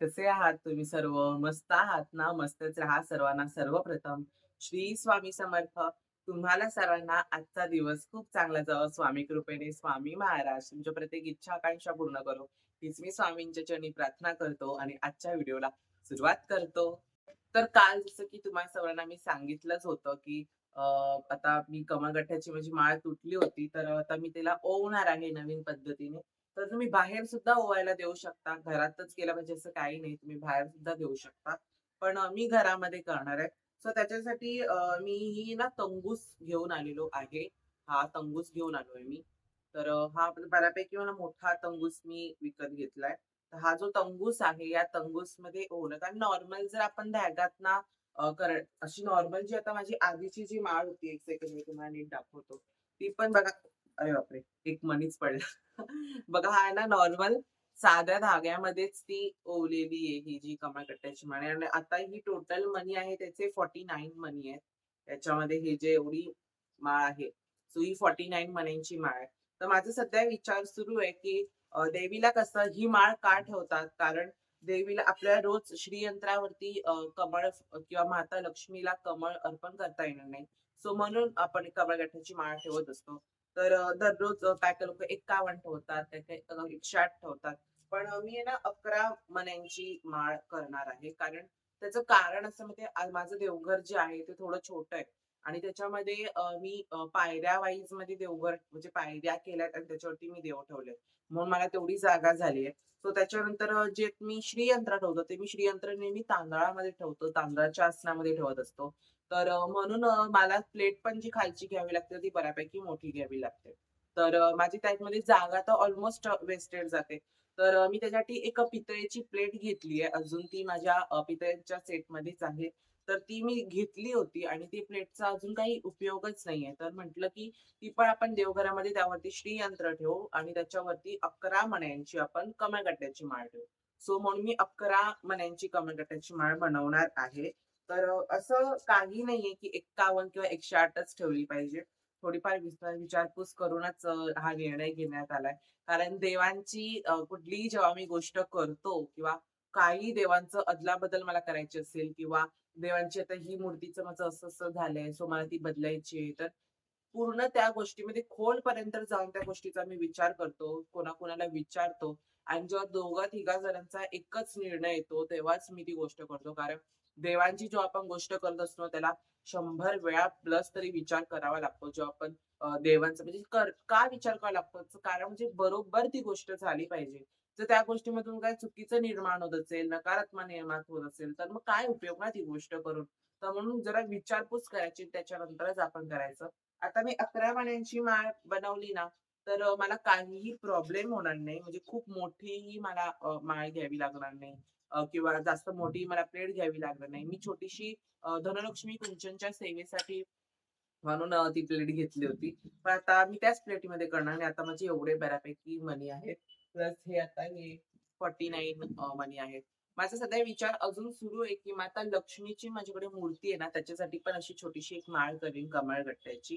कसे आहात तुम्ही सर्व? मस्त आहात ना? मस्तच राहा सर्वांना. सर्वप्रथम श्री स्वामी समर्थ. तुम्हाला सर्वांना आजचा दिवस खूप चांगला जावं स्वामी कृपेने. स्वामी महाराज तुमच्या प्रत्येक इच्छा, आकांक्षा पूर्ण करो. हीच मी स्वामींच्या चरणी प्रार्थना करतो आणि आजच्या व्हिडिओला सुरुवात करतो. तर काल जसं की तुम्हाला सर्वांना मी सांगितलंच होतं, की आता मी कमळगठ्ठ्याची माझी माळ तुटली होती, तर आता मी तिला ओवणार आहे नवीन पद्धतीने. तर तुम्ही बाहेर सुद्धा ओवायला देऊ शकता. घरातच केलं पाहिजे असं काही नाही. तुम्ही बाहेर सुद्धा देऊ शकता. पण मी घरामध्ये करणार आहे. सो त्याच्यासाठी मी ही ना तंबूस घेऊन आलेलो आहे. हा तंबूस घेऊन आलोय मी. तर हा बऱ्यापैकी मला मोठा तंबूस मी विकत घेतलाय. तर हा जो तंबूस आहे, या तंबूसमध्ये ओवलं कारण नॉर्मल जर आपण धाग्यातना ना कर अशी नॉर्मल जी आता माझी आधीची जी माळ होती, एक सेकंड मी तुम्हाला नीट दाखवतो. ती पण बघा अरे बापरे! एक मणीच पडला. बघा हा ना नॉर्मल साध्या धाग्यामध्येच ती ओवलेली आहे, ही जी कमळकट्ट्याची माळ आहे आणि आता ही टोटल मनी आहे त्याचे फोर्टी नाईन मनी आहेत. त्याच्यामध्ये हे जे एवढी माळ आहे, सो ही 49 मण्यांची माळ आहे. तर माझा सध्या विचार सुरू आहे, की देवीला कसं ही माळ का ठेवतात? कारण देवीला आपल्या रोज श्रीयंत्रावरती कमळ किंवा माता लक्ष्मीला कमळ अर्पण करता येणार नाही. सो म्हणून आपण कमळगठ्ठ्याची माळ ठेवत असतो. तर दररोज काय काय लोक लोकं 51 ठेवतात, काय काय एकशे आठ ठेवतात. पण मी आहे ना 11 मण्यांची माळ करणार आहे. कारण त्याचं कारण असं म्हणजे माझं देवघर जे आहे ते थोडं छोटं आहे आणि त्याच्यामध्ये मी पायऱ्या वाईजमध्ये देवघर म्हणजे पायऱ्या केल्यात आणि त्याच्यावरती मी देव ठेवले म्हणून मला तेवढी जागा झाली आहे. सो त्याच्यानंतर जे मी श्रीयंत्र ठेवतो, ते मी श्रीयंत्र नेहमी तांदळामध्ये ठेवतो. तांदळाच्या आसनामध्ये ठेवत असतो. तर म्हणून मला प्लेट पण जी खालची घ्यावी लागते, ती बऱ्यापैकी मोठी घ्यावी लागते. तर माझी त्यामध्ये जागा तर ऑलमोस्ट वेस्टेड जाते. तर मी त्याच्यासाठी एक पितळेची प्लेट घेतली आहे. अजून ती माझ्या पितळेच्या सेटमध्येच आहे. तर ती मी घेतली होती आणि ती प्लेटचा अजून काही उपयोगच नाहीये. तर म्हटलं, की ती पण आपण देवघरामध्ये त्यावरती श्रीयंत्र ठेवू आणि त्याच्यावरती 11 मण्यांची आपण कमळगट्ट्याची माळ ठेवू. सो म्हणून मी 11 मण्यांची कमळगट्ट्याची माळ बनवणार आहे. तर असं काही नाहीये, की 51 किंवा 108च ठेवली पाहिजे. थोडीफार विचारपूस करूनच हा निर्णय घेण्यात आलाय. कारण देवांची कुठलीही जेव्हा मी गोष्ट करतो किंवा काही देवांचं अदलाबदल मला करायची असेल किंवा देवांची आता ही मूर्तीचं माझं असं-असं झालंय, सो मला ती बदलायची आहे. तर पूर्ण त्या गोष्टीमध्ये खोलपर्यंत जाऊन त्या गोष्टीचा मी विचार करतो. कोणाकोणाला विचारतो आणि जेव्हा दोघा-तिघा जणांचा एकच निर्णय येतो, तेव्हाच मी ती गोष्ट करतो. कारण देवांची जेव्हा आपण गोष्ट करत असतो, त्याला शंभर वेळा प्लस तरी विचार करावा लागतो. जेव्हा आपण देवांचा म्हणजे का विचार करावा लागतो? कारण म्हणजे बरोबर ती गोष्ट झाली पाहिजे. जर त्या गोष्टीमधून काय चुकीचं निर्माण होत असेल, नकारात्मक निर्माण होत असेल, तर मग काय उपयोग ना ती गोष्ट करून. तर म्हणून जरा विचारपूस करायची, त्याच्यानंतरच आपण करायचं. आता मी अकरा पाण्यांची माळ बनवली ना, तर मला काहीही प्रॉब्लेम होणार नाही. म्हणजे खूप मोठीही मला माळ घ्यावी लागणार नाही किंवा जास्त मोठी मला प्लेट घ्यावी लागणार नाही. मी छोटीशी धनलक्ष्मी कुंचनच्या सेवेसाठी म्हणून ती प्लेट घेतली होती. पण आता मी त्याच प्लेटमध्ये करणार आणि आता माझे एवढे बऱ्यापैकी मनी आहेत. प्लस हे आता हे फॉर्टी नाईन मनी आहेत. माझा सध्या विचार अजून सुरू आहे, की माता लक्ष्मीची माझ्याकडे मूर्ती आहे ना, त्याच्यासाठी पण अशी छोटीशी एक माळ करीन कमळगट्ट्याची.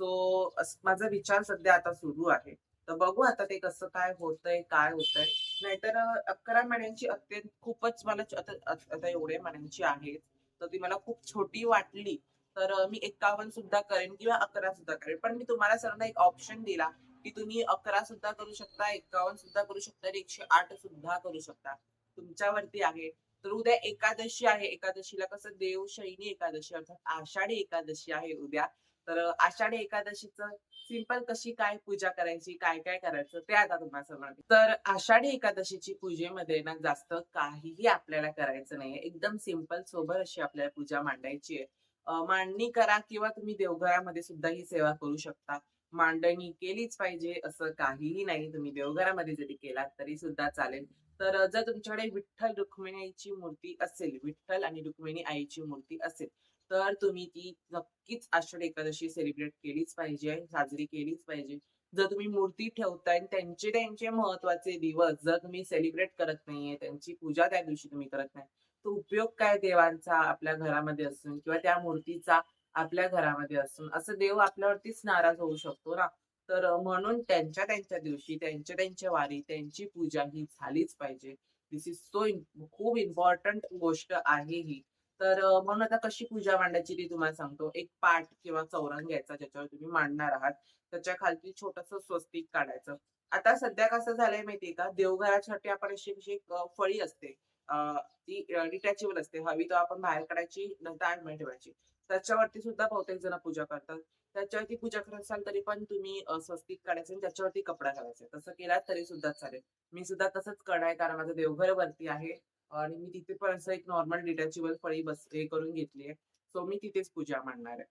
सो माझा विचार सध्या आता सुरू आहे. तर बघू आता ते कसं काय होतंय, काय होतंय. नाहीतर अकरा महिन्यांची अत्यंत खूपच मला आता एवढे महिन्यांची आहे तर ती मला खूप छोटी वाटली, तर मी 51 सुद्धा करेन किंवा 11 सुद्धा करेन. पण मी तुम्हाला सर्वांना एक ऑप्शन दिला, की तुम्ही 11 सुद्धा करू शकता, 51 सुद्धा करू शकता आणि 108 सुद्धा करू शकता. तुमच्यावरती आहे. तर उद्या एकादशी आहे. एकादशीला कसं देवशयनी एकादशी अर्थात आषाढी एकादशी आहे उद्या. तर आषाढी एकादशीचं सिंपल कशी काय पूजा करायची, काय-काय करायचं ते आता तुम्हाला सांगणार. तर आषाढी एकादशीची पूजेमध्ये ना जास्त काहीही आपल्याला करायचं नाहीये. एकदम सिंपल सोबर अशी आपल्याला पूजा मांडायची आहे. मांडणी करा किंवा तुम्ही देवघरामध्ये सुद्धा ही सेवा करू शकता. मांडणी केलीच पाहिजे असं काहीही नाही. तुम्ही देवघरामध्ये जरी केलात तरी सुद्धा चालेल. तर जर तुमच्याकडे विठ्ठल रुक्मिणीची मूर्ती असेल, विठ्ठल आणि रुक्मिणी आईची मूर्ती असेल, तर तुम्ही ती नक्कीच आषाढी एकादशी सेलिब्रेट केलीच पाहिजे, साजरी केलीच पाहिजे. जर तुम्ही मूर्ती ठेवताय त्यांचे त्यांचे महत्त्वाचे दिवस जर तुम्ही सेलिब्रेट करत नाहीये, त्यांची पूजा त्या दिवशी तुम्ही करत नाही, तो उपयोग काय देवांचा आपल्या घरामध्ये असून किंवा त्या मूर्तीचा आपल्या घरामध्ये असून? असं देव आपल्यावरतीच नाराज होऊ शकतो ना. तर म्हणून त्यांच्या त्यांच्या दिवशी, त्यांच्या त्यांच्या वारी, त्यांची पूजा ही झालीच पाहिजे. दिस इज सो खूप इम्पॉर्टंट गोष्ट आहे ही. तर म्हणून आता कशी पूजा मांडायची ती तुम्हाला सांगतो. एक पाट किंवा चौरंग घ्यायचा ज्याच्यावर तुम्ही मांडणार आहात. त्याच्या खालती छोटस स्वस्तिक काढायचं. आता सध्या कसं झालंय माहितीये का, देवघरासाठी आपण अशी एक फळी असते. ती डिटॅचेबल असते. हवी तर आपण बाहेर काढायची, नंतर आणून ठेवायची. त्याच्यावरती सुद्धा बहुतेक जण पूजा करतात. त्याच्यावरती पूजा करत असाल तरी पण तुम्ही स्वस्तिक काढायचं आणि त्याच्यावरती कपडा घालायचा. तसं केलात तरी सुद्धा चालेल. मी सुद्धा तसंच करणार आहे कारण माझं देवघर वरती आहे आणि मी तिथे पण असं एक नॉर्मल डिटॅचेबल फळी बस हे करून घेतली आहे. सो मी तिथेच पूजा मांडणार आहे.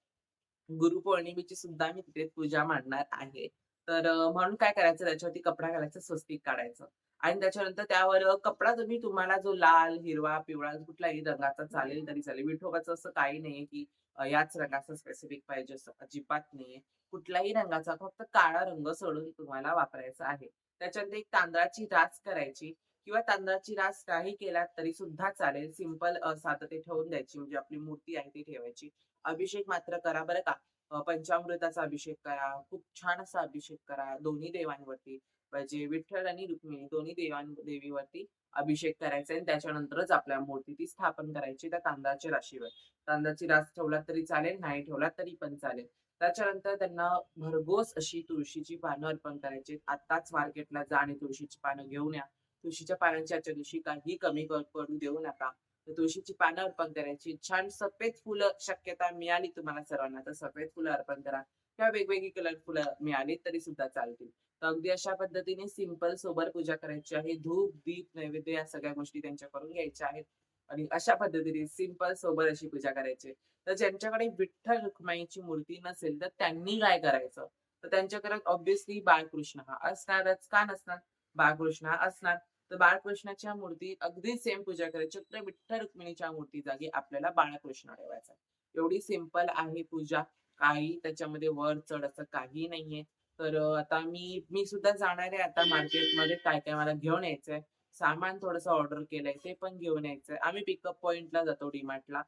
गुरुपौर्णिमेची सुद्धा मी तिथेच पूजा मांडणार आहे. तर म्हणून काय करायचं त्याच्यावरती कपडा घालायचा, स्वस्तिक काढायचं आणि त्याच्यानंतर त्यावर कपडा तुम्ही तुम्हाला जो लाल, हिरवा, पिवळा कुठल्याही रंगाचा चालेल तरी चालेल. विठोबाचं असं काही नाहीये, की याच रंगाचा स्पेसिफिक पाहिजे असं अजिबात नाहीये. कुठल्याही रंगाचा फक्त काळा रंग सोडून तुम्हाला वापरायचा आहे. त्याच्यानंतर एक तांदळाची रास करायची किंवा तांदळाची रास नाही केलात तरी सुद्धा चालेल. सिंपल ते ठेवून द्यायची म्हणजे आपली मूर्ती आहे ती ठेवायची. अभिषेक मात्र करा बरं का. पंचामृताचा अभिषेक करा. खूप छान असा अभिषेक करा दोन्ही देवांवरती. म्हणजे विठ्ठल आणि रुक्मिणी दोन्ही देवां देवीवरती अभिषेक करायचा आणि त्याच्यानंतरच आपल्या मूर्ती स्थापन करायची त्या तांदळाच्या राशीवर. तांदळाची रास ठेवला तरी चालेल, नाही ठेवला तरी पण चालेल. त्याच्यानंतर त्यांना भरघोस अशी तुळशीची पानं अर्पण करायची. आत्ताच मार्केटला जा आणि तुळशीची पानं घेऊन या. तुळशीच्या पानांची आजच्या दिवशी काही कमी क पडू देऊ नका. तुळशीची पानं अर्पण करायची. छान सफेद फुलं शक्यता मिळाली तुम्हाला सर्वांना तर सफेद फुलं अर्पण करा किंवा वेगवेगळी कलर फुलं मिळाली तरी सुद्धा चालतील. तर अगदी अशा पद्धतीने सिंपल सोबर पूजा करायची आहे. धूप, दीप, नैवेद्य या सगळ्या गोष्टी त्यांच्याकडून घ्यायच्या आहेत आणि अशा पद्धतीने सिंपल सोबर अशी पूजा करायची तर ज्यांच्याकडे विठ्ठल रुक्माईची मूर्ती नसेल तर त्यांनी काय करायचं? तर त्यांच्याकडे ऑब्विसली बाळकृष्ण हा असणारच. का नसणार? बाळकृष्ण हा असणार. तर बाळकृष्णाच्या मूर्ती अगदी सेम पूजा करायची. तर विठ्ठल रुक्मिणीच्या मूर्ती जागी आपल्याला बाळकृष्ण ठेवायचा. एवढी सिंपल आहे पूजा. काही त्याच्यामध्ये वर-चढ असं काही नाहीये. तर आता मी मी सुद्धा जाणार आहे आता मार्केटमध्ये काय-काय मला घेऊन यायचंय. सामान थोडस ऑर्डर केलंय ते पण घेऊन यायचंय. आम्ही पिकअप पॉइंटला जातो डीमार्टला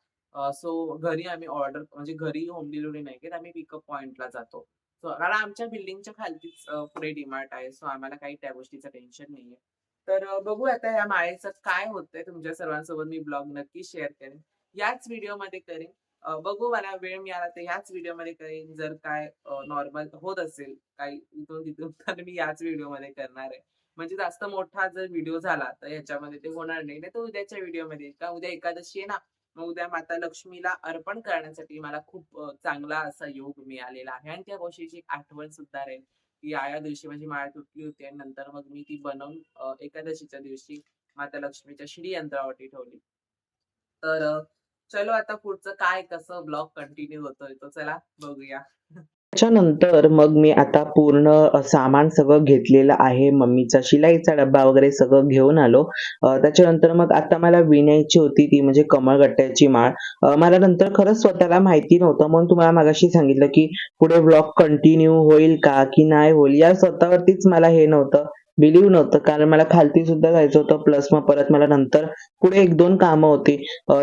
सो घरी आम्ही ऑर्डर म्हणजे घरी होम डिलिव्हरी नाही घेत. आम्ही पिकअप पॉइंटला जातो. सो कारण आमच्या बिल्डिंगच्या खालतीच पुढे डी-मार्ट आहे. सो आम्हाला काही त्या गोष्टीचं टेन्शन नाहीये. तर बघू आता या माळेचं काय होतंय तुमच्या सर्वांसोबत मी ब्लॉग नक्की शेअर करेन. याच व्हिडिओमध्ये करेन. बघू मला वेळ मिळाला तर ह्याच व्हिडिओमध्ये करेन. जर काय नॉर्मल होत असेल काही इथून-तिथून तर मी याच व्हिडिओमध्ये करणार आहे. म्हणजे जास्त मोठा जर व्हिडिओ झाला तर ह्याच्यामध्ये ते होणार नाही. नाही तर उद्याच्या व्हिडिओमध्ये का उद्या एकादशी आहे ना, मग उद्या माता लक्ष्मीला अर्पण करण्यासाठी मला खूप चांगला असा योग मिळालेला आहे आणि त्या गोष्टीची आठवण सुद्धा राहील, की या-या दिवशी माझी माळ तुटली होती आणि नंतर मग मी ती बनवून एकादशीच्या दिवशी माता लक्ष्मीच्या श्री यंत्रावरती ठेवली. तर चलो आता पुढचं काय कसं ब्लॉग कंटिन्यू होतोय तो चला बघूया. त्याच्यानंतर मग मी आता पूर्ण सामान सगळं घेतलेलं आहे. मम्मीचा शिलाईचा डब्बा वगैरे सगळं घेऊन आलो. त्याच्यानंतर मग आता मला विणायची होती ती म्हणजे कमळगट्ट्याची माळ. मला नंतर खरंच स्वतःला माहिती नव्हतं म्हणून तुम्हाला मगाशी सांगितलं, की पुढे ब्लॉग कंटिन्यू होईल का की नाही होईल या स्वतःवरतीच मला हे नव्हतं, बिलीव्ह नव्हतं. कारण मला खालती सुद्धा जायचं होतं प्लस मग परत मला नंतर पुढे 1-2 कामं होती.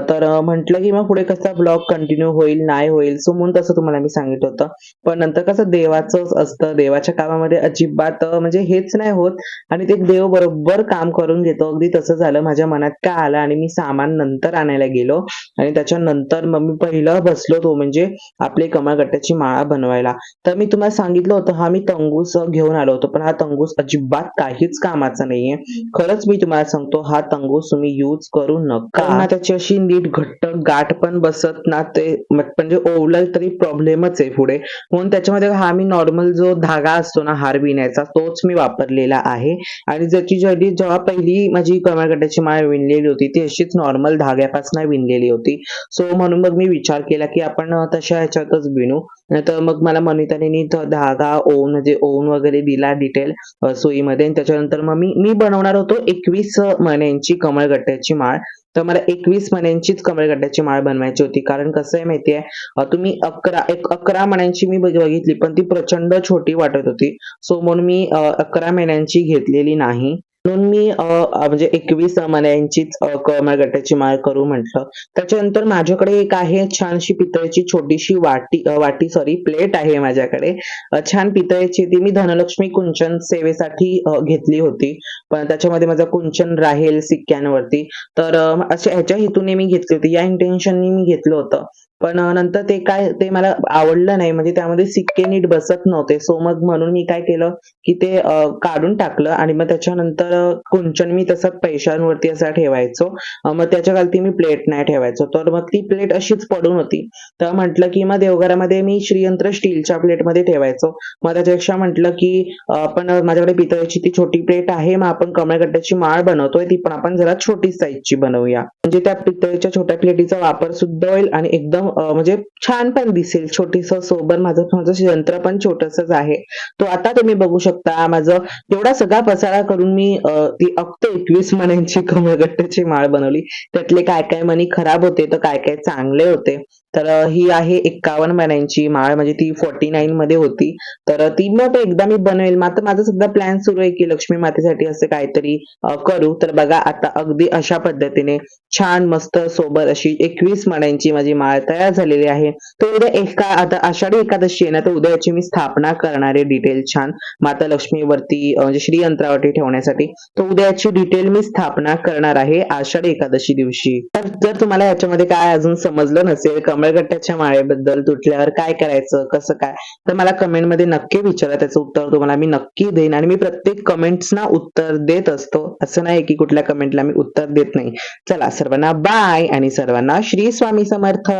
तर म्हटलं, की मग पुढे कसा ब्लॉग कंटिन्यू होईल, नाही होईल. सो म्हणून तसं तुम्हाला मी सांगितलं होतं. पण नंतर कसं देवाचंच असतं. देवाच्या कामामध्ये अजिबात म्हणजे हेच नाही होत आणि ते देव बरोबर काम करून घेतो. अगदी तसं झालं. माझ्या मनात काय आलं आणि मी सामान नंतर आणायला गेलो आणि त्याच्यानंतर मग मी पहिलं बसलो तो म्हणजे आपले कमळगट्ट्याची माळा बनवायला. तर मी तुम्हाला सांगितलं होतं, हा मी तंगूस घेऊन आलो होतो. पण हा तंगूस अजिबात काहीच कामाचा नाहीये. खरंच मी तुम्हाला सांगतो हा तंगूस तुम्ही यूज करू नका. त्याची अशी नीट घट्ट गाठ पण बसत ना ते म्हणजे ओवलं तरी प्रॉब्लेमच आहे पुढे. म्हणून त्याच्यामध्ये हा मी नॉर्मल जो धागा असतो ना हार विणायचा तोच मी वापरलेला आहे आणि ज्याची ज्याची जेव्हा पहिली माझी कमळगट्ट्याची माळ विणलेली होती ती अशीच नॉर्मल धाग्यापासून विणलेली होती. सो म्हणून मग मी विचार केला, की आपण तशा ह्याच्यातच विणू. नाहीतर मग मला मनिताईंनी धागा ओन म्हणजे ओन वगैरे दिला डिटेल सुईमध्ये आणि त्याच्यानंतर मग मी मी बनवणार होतो 21 मण्यांची कमळगट्ट्याची माळ. तर मला 21 मण्यांचीच कमळगट्ट्याची माळ बनवायची होती. कारण कसं आहे माहिती आहे, तुम्ही 11 एक 11 मण्यांची मी बघ बघितली पण ती प्रचंड छोटी वाटत होती. सो म्हणून मी अ, 11 मण्यांची घेतलेली नाही. म्हणून मी म्हणजे एकवीस मण्यांचीच कळमळ गटाची माळ करू म्हटलं. त्याच्यानंतर माझ्याकडे एक आहे छानशी पितळेची छोटीशी वाटी अ, वाटी सॉरी प्लेट आहे माझ्याकडे. अ, छान पितळेची ती मी धनलक्ष्मी कुंचन सेवेसाठी अ, घेतली होती. पण त्याच्यामध्ये माझं कुंचन राहील सिक्क्यांवरती तर अ, अशा ह्याच्या हेतूने मी घेतली होती. या इंटेन्शननी मी घेतलं होतं. पण नंतर ते काय ते मला आवडलं नाही. म्हणजे त्यामध्ये सिक्के नीट बसत नव्हते. सो मग म्हणून मी काय केलं की ते काढून टाकलं आणि मग त्याच्यानंतर कुंचन मी तसं पैशांवरती असा ठेवायचो. मग त्याच्या खालती मी प्लेट नाही ठेवायचो. तर मग ती प्लेट अशीच पडून होती. तर म्हटलं की मग देवघरामध्ये मी श्रीयंत्र स्टीलच्या प्लेटमध्ये ठेवायचो. मग त्याच्यापेक्षा म्हटलं की आपण माझ्याकडे पितळेची ती छोटी प्लेट आहे. मग आपण कमळगट्ट्याची माळ बनवतोय. ती पण आपण जरा छोटी साईजची बनवूया. म्हणजे त्या पितळेच्या छोट्या प्लेटीचा वापर सुद्धा होईल आणि एकदम म्हणजे छान पण दिसेल. छोटीस सोबत माझं माझं यंत्र पण छोटसच आहे. तो आता तुम्ही बघू शकता. माझं एवढा सगळा पसारा करून मी ती अख्ख एकवीस मण्यांची कमळगट्ट्याची माळ बनवली. त्यातले काय काय मणी खराब होते तर काय काय चांगले होते. तर अ, ही आहे एक्कावन्न मण्यांची माळ म्हणजे ती फोर्टी नाईन मध्ये होती. तर ती मग एकदा मी बनवेल. मात्र माझा सुद्धा प्लॅन सुरू आहे की लक्ष्मी मातेसाठी असं काहीतरी अ, करू. तर बघा आता अगदी अशा पद्धतीने छान मस्त सोबत अशी एकवीस मण्यांची माझी माळ तयार झालेली आहे. तर उद्या एका आता आषाढी एकादशी आहे ना तर उद्या याची मी स्थापना करणार आहे डिटेल छान. माता लक्ष्मीवरती अ, म्हणजे श्रीयंत्रावरती ठेवण्यासाठी. तर उद्या याची डिटेल मी स्थापना करणार आहे आषाढी एकादशी दिवशी. तर जर तुम्हाला याच्यामध्ये काय अजून समजलं नसेल कमळगट्ट्याच्या माळेबद्दल तुटल्यावर काय करायचं कसं काय? तर मला कमेंटमध्ये नक्की विचारा त्याचं उत्तर तुम्हाला मी नक्की देईन. आणि मी प्रत्येक कमेंट्सना उत्तर देत असतो. असं नाही की कुठल्या कमेंटला मी उत्तर देत नाही. चला सर्वांना बाय आणि सर्वांना श्री स्वामी समर्थ.